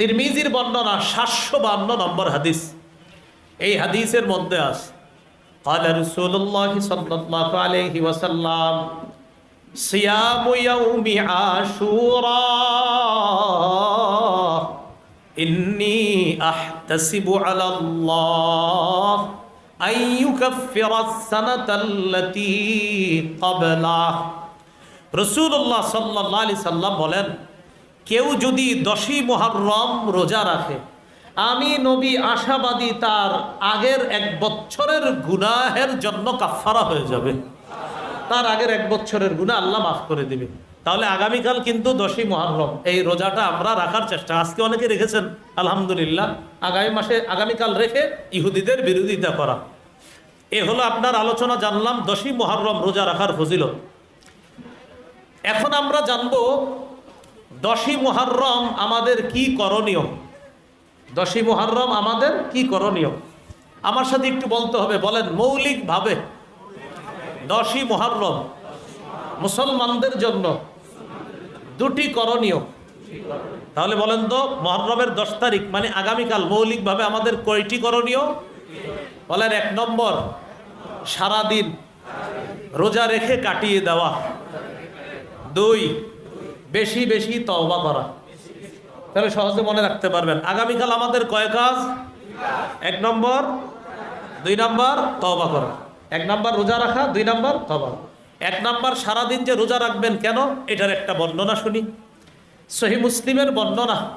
তিরমিজির বর্ণনা সাতশো বান্ন নম্বর হাদিস এই হাদিসের মধ্যে আছে قال رسول الله صلى الله عليه وسلم صيام يوم عاشوراء إني أحتسب على الله أن يكفر السنة التي قبله রসুল্লাহ সাল্লাহ আলি সাল্লাম বলেন কেউ যদি দশই মহারম রোজা রাখে, আমি নবী আশাবাদী তার আগের এক বছরের গুনাহের জন্য কাফারা হয়ে যাবে। তার আগের এক বছরের গুণা আল্লাহ মাফ করে দিবে। তাহলে আগামীকাল কিন্তু দশই মহারম এই রোজাটা আমরা রাখার চেষ্টা। আজকে অনেকে রেখেছেন, আলহামদুলিল্লাহ, আগামী মাসে, আগামীকাল রেখে ইহুদিদের বিরোধিতা করা। এ হলো আপনার আলোচনা, জানলাম দশই মহারম রোজা রাখার ফজিলত। এখন আমরা জানব দশই মুহাররম আমাদের কি করণীয়? দশই মুহাররম আমাদের কি করণীয়? আমার সাথে একটু বলতে হবে, বলেন মৌলিকভাবে। দশই মুহাররম মুসলমানদের জন্য দুটি করণীয়। তাহলে বলেন তো মহরমের দশ তারিখ মানে আগামীকাল মৌলিকভাবে আমাদের কয়টি করণীয়? বলেন এক নম্বর, সারাদিন রোজা রেখে কাটিয়ে দেওয়া। দুই বেশি বেশি তওবা করা। তাহলে সহজে মনে রাখতে পারবেন। আগামীকাল আমাদের কয় কাজ? এক নম্বর, দুই নম্বর, তওবা করা। এক নম্বর, রোজা রাখা, দুই নম্বর, তওবা। এক নম্বর, সারাদিন যে রোজা রাখবেন কেন? এটার একটা বর্ণনা শুনি। সহি মুসলিমের বর্ণনা।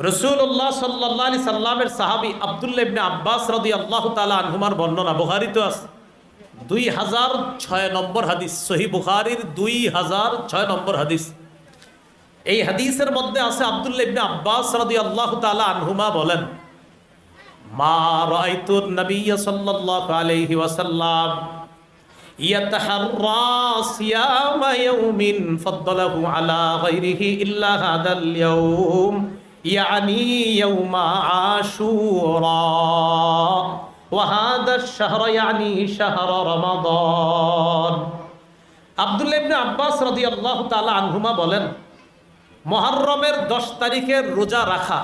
রসুল্লাহ সাল্লাহ আলি সাল্লামের সাহাবি আবদুল্লা আব্বাস রদি আল্লাহ তালা আনহুমার বর্ণনা। বুখারিতে আছে। দুই হাজার ছয় নম্বর হাদিস, সহি বুখারির দুই হাজার ছয় নম্বর হাদিস। এই হাদিসের মধ্যে আছে আবদুল্লা ইবনে আব্বাস রাদি আল্লাহ তাআলা আনহুমা বলেন, মা সাল্লাল্লাহু আলাইহি ওয়াসাল্লাম আলা আশুরা। ওয়াহাদা শাহর আব্বাস আল্লাহ তালা বলেন, মহারমের দশ তারিখের রোজা রাখা,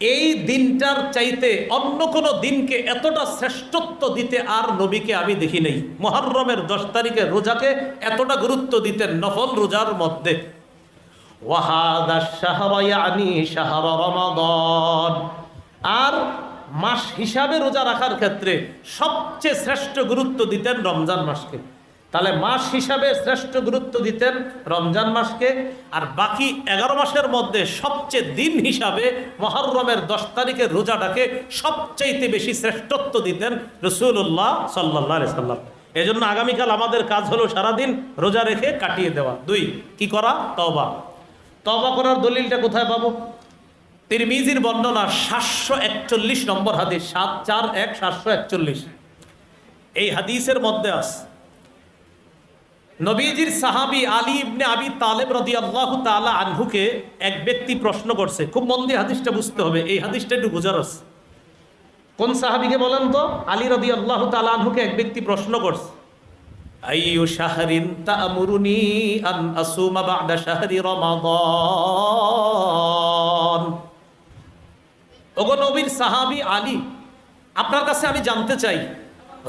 এই দিনটার চাইতে অন্য কোনো দিনকে এতটা শ্রেষ্ঠত্ব দিতে আর নবীকে আমি দেখি নেই। মহারমের দশ তারিখের রোজাকে এতটা গুরুত্ব দিতে নফল রোজার মধ্যে। ওয়াহাদা শাহর আর মাস হিসাবে রোজা রাখার ক্ষেত্রে সবচেয়ে শ্রেষ্ঠ গুরুত্ব দিতেন রমজান মাসকে। তাহলে মাস হিসাবে শ্রেষ্ঠ গুরুত্ব দিতেন রমজান মাসকে, আর বাকি এগারো মাসের মধ্যে সবচেয়ে দিন হিসাবে মহরমের দশ তারিখের রোজাটাকে সবচাইতে বেশি শ্রেষ্ঠত্ব দিতেন রসুল্লাহ সাল্লাহ সাল্লাম। এই জন্য আগামীকাল আমাদের কাজ হলো সারাদিন রোজা রেখে কাটিয়ে দেওয়া। দুই, কি করা? তবা তবা করার দলিলটা কোথায় পাবো? তিরমিজির বর্ণনা সাতশো একচল্লিশ নম্বর হাদিস, সাত চার এক, সাতশো একচল্লিশ। এই হাদিসের মধ্যে আছে, নবীজির সাহাবি আলী ইবনে আবি তালেব রদি আল্লাহ তালা আনহুকে এক ব্যক্তি প্রশ্ন করছে, খুব মন দিয়ে হাদিসটা বুঝতে হবে, এই হাদিসটা একটু বোঝার আছে। কোন সাহাবিকে বলেন তো? আলী রদি আল্লাহ তালা আনহুকে এক ব্যক্তি প্রশ্ন করছে, আইয়ু শাহরিন তা'মুরুনি আন আসুমা বা'দা শাহরি রমাদান? ওগো নবীর সাহাবি আলী, আপনার কাছে আমি জানতে চাই,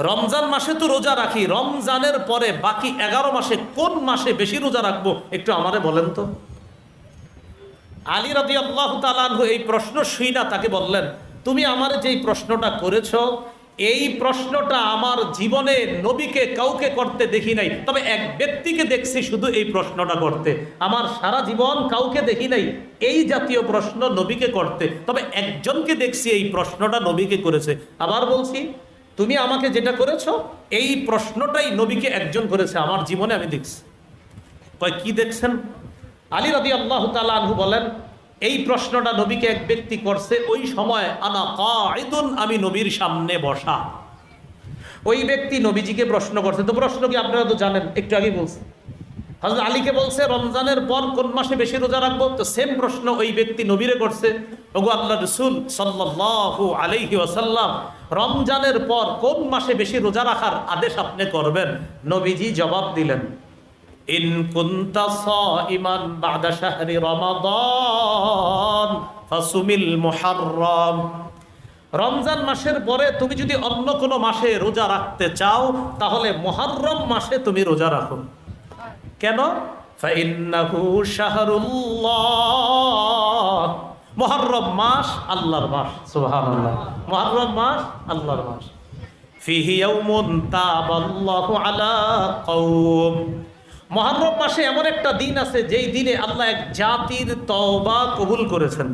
রমজান মাসে তো রোজা রাখি, রমজানের পরে বাকি এগারো মাসে কোন মাসে বেশি রোজা রাখব একটু আমারে বলেন তো। আলী রবি আল্লাহ তালানহু এই প্রশ্ন শুই তাকে বললেন, তুমি আমার যেই প্রশ্নটা করেছ এই প্রশ্নটা আমার জীবনে নবীকে কাউকে করতে দেখি নাই। তবে এক ব্যক্তিকে দেখছি শুধু এই প্রশ্নটা করতে। আমার সারা জীবন কাউকে দেখি নাই, এই জাতীয় প্রশ্ন নবীকে করতে। তবে একজনকে দেখছি, এই প্রশ্নটা নবীকে করেছে। আবার বলছি, তুমি আমাকে যেটা করেছ, এই প্রশ্নটাই নবীকে একজন করেছে। আমার জীবনে আমি দেখছি। কয়, কি দেখছেন? আলী রাদি আল্লাহ তালু বলেন এই প্রশ্নটা নবীকে এক ব্যক্তি করছে, ওই সময়, আনা কায়দুন আমি নবীর সামনে বসা। ওই ব্যক্তি নবীজিকে প্রশ্ন করছে, তো প্রশ্ন কি আপনারা তো জানেন? একটু আগে বলছে। হজরত আলীকে বলছে, রমজানের পর কোন মাসে বেশি রোজা রাখব? তো সেম প্রশ্ন ওই ব্যক্তি নবীরে করছে, ওগো আল্লাহ রসুল সাল্লাহু আলাইহি ওয়াসাল্লাম, রমজানের পর কোন মাসে বেশি রোজা রাখার আদেশ আপনি করবেন? নবীজি জবাব দিলেন ইন কুনতা সাইমান বাদা শাহরি রমাদান ফাসুমিল মুহাররম। রমজান মাসের পরে তুমি যদি অন্য কোনো মাসে রোজা রাখতে চাও, তাহলে মুহররম মাসে তুমি রোজা রাখো। কেন? মুহররম মাস আল্লাহর মাস, সুবহানাল্লাহ। মুহররম মাস আল্লাহর মাস। ফিহি মুহররম মাসে এমন একটা দিন আছে, যেই দিনে আল্লাহ এক জাতির তওবা কবুল করেছেন।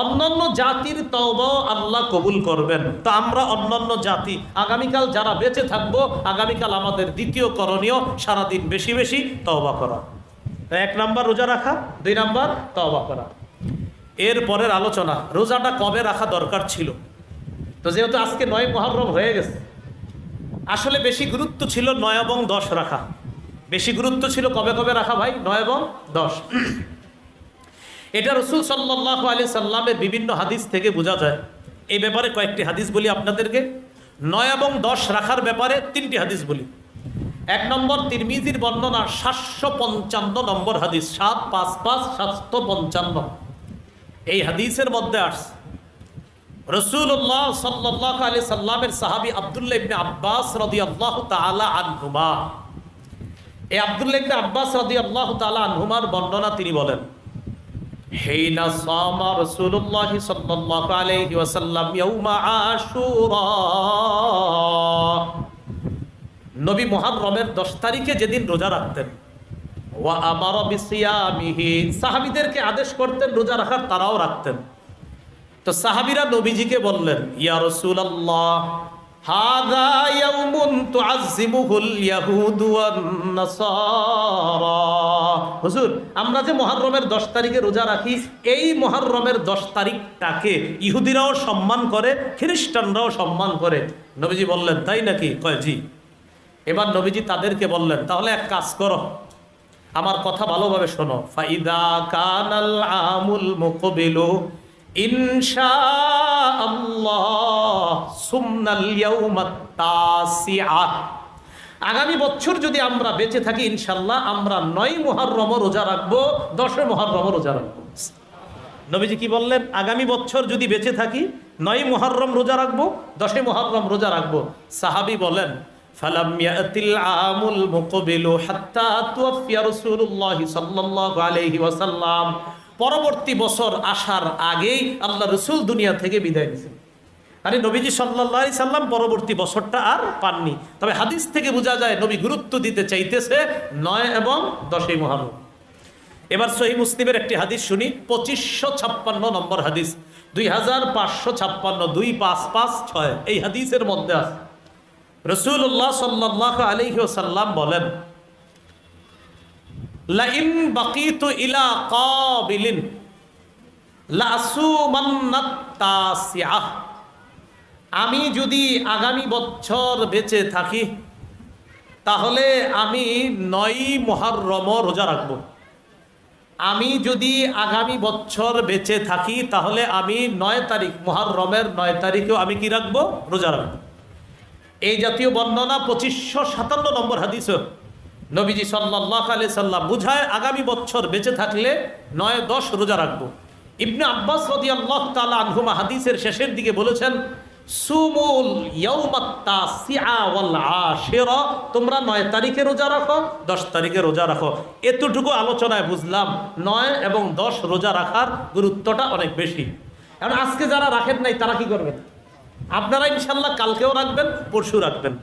অন্যান্য জাতির তওবাও আল্লাহ কবুল করবেন। তো আমরা অন্যান্য জাতি, আগামীকাল যারা বেঁচে থাকব, আগামীকাল আমাদের দ্বিতীয় করণীয়, সারাদিন বেশি বেশি তওবা করা। এক নাম্বার রোজা রাখা, দুই নাম্বার তওবা করা। এর পরের আলোচনা, রোজাটা কবে রাখা দরকার ছিল? তো যেহেতু আজকে নয় মহরম হয়ে গেছে আসলে বেশি গুরুত্ব ছিল নয় এবং দশ রাখা। বেশি গুরুত্ব ছিল কবে কবে রাখা ভাই? নয় এবং দশ। এটা রসুল সাল্লাহ আলি সাল্লামের বিভিন্ন হাদিস থেকে বোঝা যায়। এই ব্যাপারে কয়েকটি হাদিস বলি আপনাদেরকে। নয় এবং দশ রাখার ব্যাপারে তিনটি হাদিস বলি। এক নম্বর তিরমিজির বর্ণনা সাতশো পঞ্চান্ন নম্বর হাদিস। সাত পাঁচ পাঁচ সাতশো পঞ্চান্ন। এই হাদিসের মধ্যে আসছে রসুল্লাহ সাল্লাহ আলি সাল্লামের সাহাবি আবদুল্লাহ ইবনে আব্বাস রদি আল্লাহ তালা আনহুমা। এই আবদুল্লাহ ইবনে আব্বাস রদি আল্লাহ তালা আনহুমার বর্ণনা তিনি বলেন, হেইনা সামা রাসূলুল্লাহ সাল্লাল্লাহু আলাইহি ওয়াসাল্লাম ইয়াউমা আশুরা। নবী মুহররমের 10 তারিখে যেদিন রোজা রাখতেন, ওয়া আমারা বিসিয়ামিহি। সাহাবীদেরকে আদেশ করতেন রোজা রাখার তারাও রাখতেন। তো সাহাবিরা নবীজিকে বললেন, ইয়া নাসারা। হুজুর, আমরা যে মুহররমের 10 তারিখে রোজা রাখি, এই মুহররমের 10 তারিখটাকে ইহুদিরাও সম্মান করে, খ্রিস্টানরাও সম্মান করে। নবীজি বললেন, তাই নাকি? কয়, জি। এবার নবীজি তাদেরকে বললেন, তাহলে এক কাজ করো, আমার কথা ভালোভাবে শোনো। ফাইদা কানাল আমুল মুকবিলু ইনশা আল্লাহ আগামী বছর যদি আমরা বেঁচে থাকি ইনশাল্লাহ আমরা নয় মুহররম রোজা রাখব দশে মুহররম রোজা রাখব। নবীজি কি বললেন? আগামী বছর যদি বেঁচে থাকি, নয় মুহররম রোজা রাখব দশে মুহররম রোজা রাখব। সাহাবি বলেন ওয়াসাল্লাম। পরবর্তী বছর আসার আগেই আল্লাহ রসুল দুনিয়া থেকে বিদায় নিয়েছেন। আরে নবীজি সাল্লাহ সাল্লাম পরবর্তী বছরটা আর পাননি। তবে হাদিস থেকে বোঝা যায়, নবী গুরুত্ব দিতে চাইতেছে নয় এবং দশই মহারম এবার সহি মুসলিমের একটি হাদিস শুনি, পঁচিশশো ছাপ্পান্ন নম্বর হাদিস, দুই হাজার পাঁচশো ছাপ্পান্ন দুই পাঁচ পাঁচ ছয়, এই হাদিসের মধ্যে আছে। রসুল্লাহ সাল্লাহ আলহি সাল্লাম বলেন লাইন আমি যদি আগামী বছর বেঁচে থাকি, তাহলে আমি নয় মহারম রোজা রাখব। আমি যদি আগামী বছর বেঁচে থাকি, তাহলে আমি নয় তারিখ মহারমের নয় তারিখেও আমি কি রাখব? রোজা রাখব। এই জাতীয় বর্ণনা পঁচিশশো সাতান্ন নম্বর হাদিস নবীজি সাল্লাহ আলি সাল্লাম বুঝায়, আগামী বছর বেঁচে থাকলে নয়, দশ রোজা রাখব। ইবনে আব্বাস রদি আল্লাহ তালা আনহুমা হাদিসের শেষের দিকে বলেছেন, সুমুল তোমরা নয় তারিখে রোজা রাখো, দশ তারিখে রোজা রাখো। এতটুকু আলোচনায় বুঝলাম, নয় এবং দশ রোজা রাখার গুরুত্বটা অনেক বেশি। কারণ আজকে যারা রাখেন নাই, তারা কি করবেন? আপনারা ইনশাল্লাহ কালকেও রাখবেন, পরশু রাখবেন।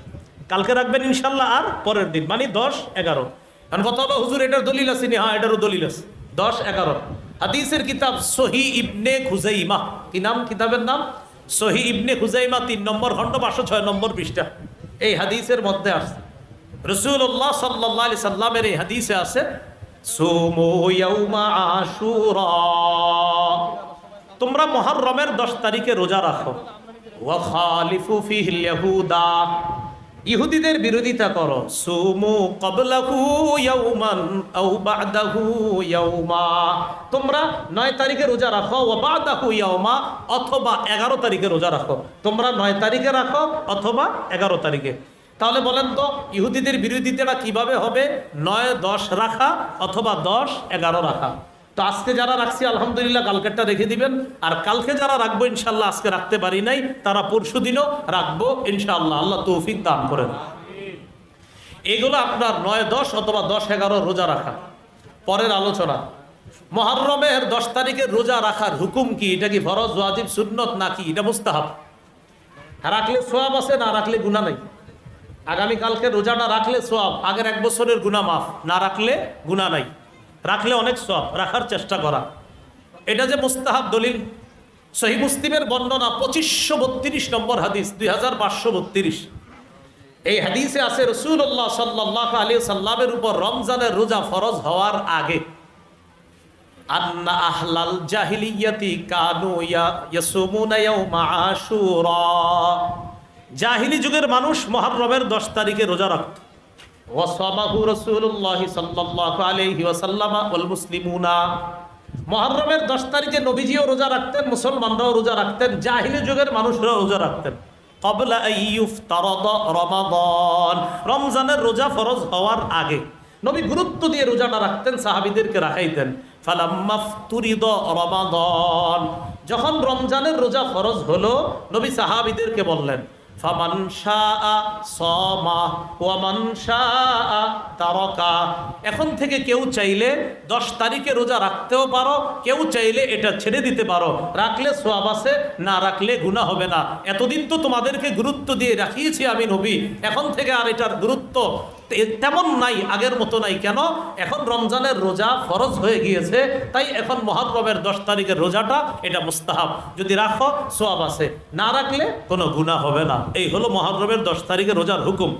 কালকে রাখবেন ইনশাল্লাহ আর পরের দিন। মানে দশ, এগারো। কারণ কত হবে হুজুর এটার দলিল আছে হ্যাঁ এটারও দলিল আছে। দশ, এগারো। হাদিসের কিতাব সহি ইবনে খুজাইমা। কি নাম? কিতাবের নাম? সহি ইবনে খুজাইমা, তিন নম্বর খণ্ড, পাঁচশো ছয় নম্বর পৃষ্ঠা। এই হাদিসের মধ্যে আছে রসুল্লাহ সাল্লাহ আলি সাল্লামের এই হাদিসে আছে তোমরা মহরমের দশ তারিখে রোজা রাখো। ইহুদিদের বিরোধিতা করো। সুমু তোমরা নয় তারিখে রোজা রাখো ও বাদাহু ইয়াউমা, অথবা এগারো তারিখে রোজা রাখো। তোমরা নয় তারিখে রাখো, অথবা এগারো তারিখে। তাহলে বলেন তো, ইহুদিদের বিরোধিতাটা কীভাবে হবে? নয় দশ রাখা অথবা দশ এগারো রাখা। তো আজকে যারা রাখছি, আলহামদুলিল্লাহ, কালকেরটা রেখে দিবেন। আর কালকে যারা রাখব ইনশাল্লাহ আজকে রাখতে পারি নাই, তারা পরশু দিনও রাখব ইনশাল্লাহ আল্লাহ তৌফিক দান করেন। এগুলো আপনার নয় দশ অথবা দশ এগারো রোজা রাখা। পরের আলোচনা। মহারমের দশ তারিখের রোজা রাখার হুকুম কি? এটা কি ফরজ, ওয়াজিব, সুন্নত নাকি? এটা মুস্তাহাব। রাখলে সোয়াব আছে, না রাখলে গুণা নাই। আগামীকালকে রোজাটা রাখলে সোয়াব, আগের এক বছরের গুণা মাফ। না রাখলে গুণা নাই। রাখলে অনেক সব, রাখার চেষ্টা করা। এটা যে মুস্তাহাব দলিল, সহি মুসলিমের বর্ণনা পঁচিশশো বত্রিশ নম্বর হাদিস, দুই হাজার পাঁচশো বত্রিশ। এই হাদিসে আছে রসুল্লাহ সাল্লাহ আলী সাল্লামের উপর রমজানের রোজা ফরজ হওয়ার আগে, আন্না আহলাল জাহিলিয়াতি কানু জাহিলি যুগের মানুষ মহররমের 10 তারিখে রোজা রাখত। ওয়াসামাহু রাসূলুল্লাহ সাল্লাল্লাহু আলাইহি ওয়াসাল্লাম ওয়াল মুসলিমুনা। মহররমের 10 তারিখে নবীজিও রোজা রাখতেন, মুসলমানরাও রোজা রাখতেন, জাহিলি যুগের মানুষরাও রোজা রাখতেন। কবলা আইয়ুফ তারাদ রমাদান। রমজানের রোজা ফরজ হওয়ার আগে নবী গুরুত্ব দিয়ে রোজাটা রাখতেন, সাহাবিদেরকে রাখাইতেন। ফালাম্মাফতুরিদ রমাদান। যখন রমজানের রোজা ফরজ হলো, নবী সাহাবিদেরকে বললেন তারকা। এখন থেকে কেউ চাইলে দশ তারিখে রোজা রাখতেও পারো, কেউ চাইলে এটা ছেড়ে দিতে পারো। রাখলে সোয়াব আছে, না রাখলে গুণা হবে না। এতদিন তো তোমাদেরকে গুরুত্ব দিয়ে রাখিয়েছি আমি নবী। এখন থেকে আর এটার গুরুত্ব তেমন নাই, আগের মতো নাই। কেন? এখন রমজানের রোজা ফরজ হয়ে গিয়েছে, তাই এখন মহারমের দশ তারিখের রোজাটা এটা মুস্তাহাব। যদি রাখো সোয়াব আছে। না রাখলে কোনো গুণা হবে না। এই হলো মহারমের দশ তারিখের রোজার হুকুম।